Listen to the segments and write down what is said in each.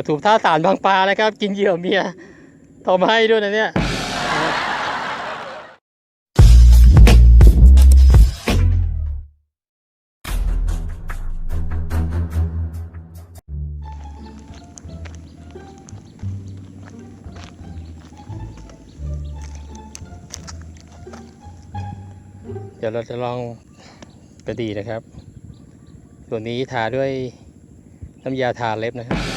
กระถูกท่าสารบางปลานะครับ กินเหยื่อเมียทำให้ด้วยนะเนี่ยเดี๋ยวเราจะลองกระดีนะครับส่วนี้ทาด้วยน้ำยาทาเล็บนะครับ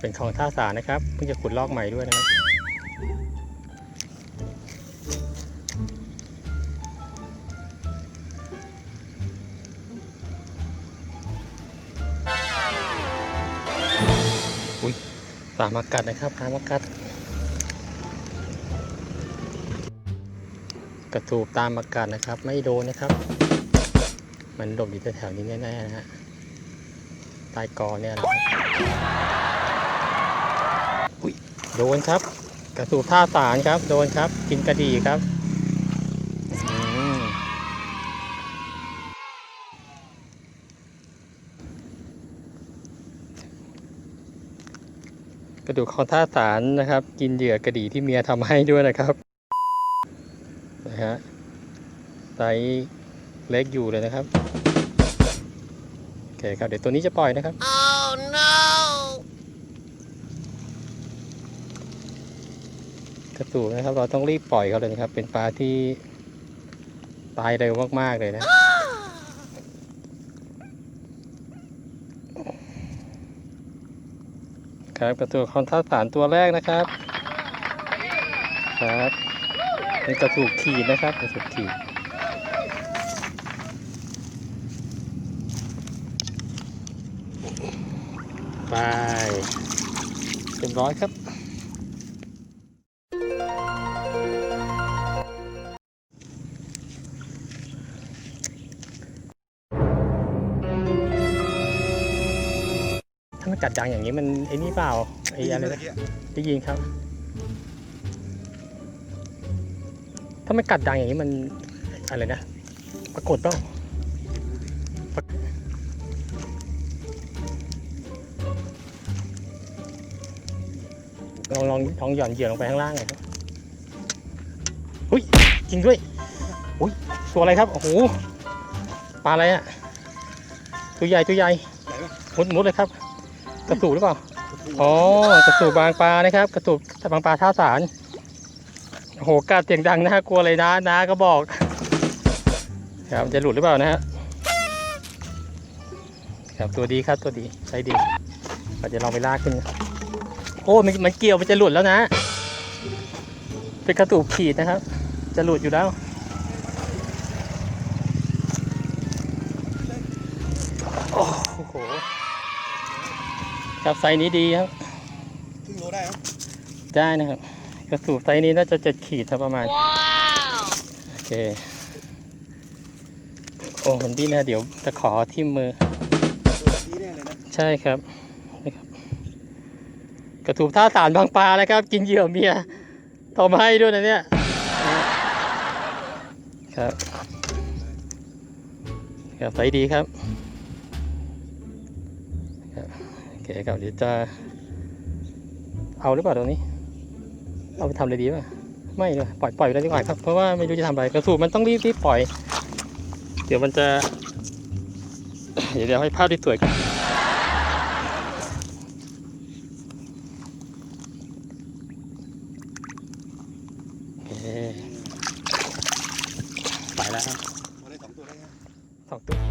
เป็นของท่าสานะครับเพิ่งจะขุดลอกใหม่ด้วยนะครับอุ้ยปลามากัดนะครับปลามากัด กระถูกตามมากัดนะครับ ไม่โดนนะครับ มันหลบอยู่แถวๆนี้แน่ๆนะฮะใต้กอเนี่ยนะ ครับโดนครับ กระสูบท่าสารครับ โดนครับ กินกระดีครับกระดูกของท่าสารนะครับ กินเหยื่อกระดีที่เมียทำให้ด้วยนะครับนะฮะไซส์เล็กอยู่เลยนะครับโอเคครับเดี๋ยวตัวนี้จะปล่อยนะครับ กระสูนะครับ เราต้องรีบปล่อยเขาเลยนะครับ เป็นปลาที่ตายเร็วมากๆเลยนะครับกระสูคอนท่าสารตัวแรกนะครับ ครับเป็นกระสูขีดนะครับกระสูขีดไปเรียบร้อยครับ กัดดังอย่างนี้มันไอ้นี่เปล่าไอ้อะไรนะได้ยินครับ ถ้ามันกัดดังอย่างนี้มันอะไรนะปรากฏเปล่าลองลองลองหย่อนเหยื่อลงไปข้างล่างหน่อยครับอุ้ยจริงด้วยอุ้ยตัวอะไรครับโอ้โหปลาอะไรอะตัวใหญ่ตัวใหญ่มุดมุดเลยครับ กระสูบหรือเปล่า อ๋อ กระสูบบางปลานะครับ กระสูบบางปลาท่าสารโหกัดเสียงดังน่ากลัวเลยนะนะก็บอก ครับจะหลุดหรือเปล่านะฮะ ครับตัวดีครับตัวดีใช้ดีเราจะลองไปลากขึ้น โอ้มันมันเกี่ยวมันจะหลุดแล้วนะ เป็นกระสูบขีดนะครับ จะหลุดอยู่แล้วโอ้โห ครับไซส์นี้ดีครับครึ่งโลได้ครับได้นะครับกระสูบไซส์นี้น่าจะเจ็ดขีดครับประมาณ Wow! โอเคโอ้มันดีนะเดี๋ยวจะขอทิ่มมือตัวนี้แน่เลยนะใช่ใช่ครับนี่ครับ กระถูบท่าสารบางปลานะครับ กินเหยื่อเมียทำให้ด้วยนะเนี่ยครับ ครับไซส์ดีครับครับ โอเคครับเดี๋ยวจะ เอาหรือเปล่าตรงนี้ เอาไปทำอะไรดีป่ะ ไม่เลยปล่อยปล่อยไปเลยดีกว่าครับ เพราะว่าไม่รู้จะทำอะไรกระสูบมันต้องรีบรีบปล่อย เดี๋ยวมันจะ เดี๋ยวเดี๋ยวให้ภาพที่สวยกันโอเคไปแล้วครับพอได้สองตัวได้ครับสองตัว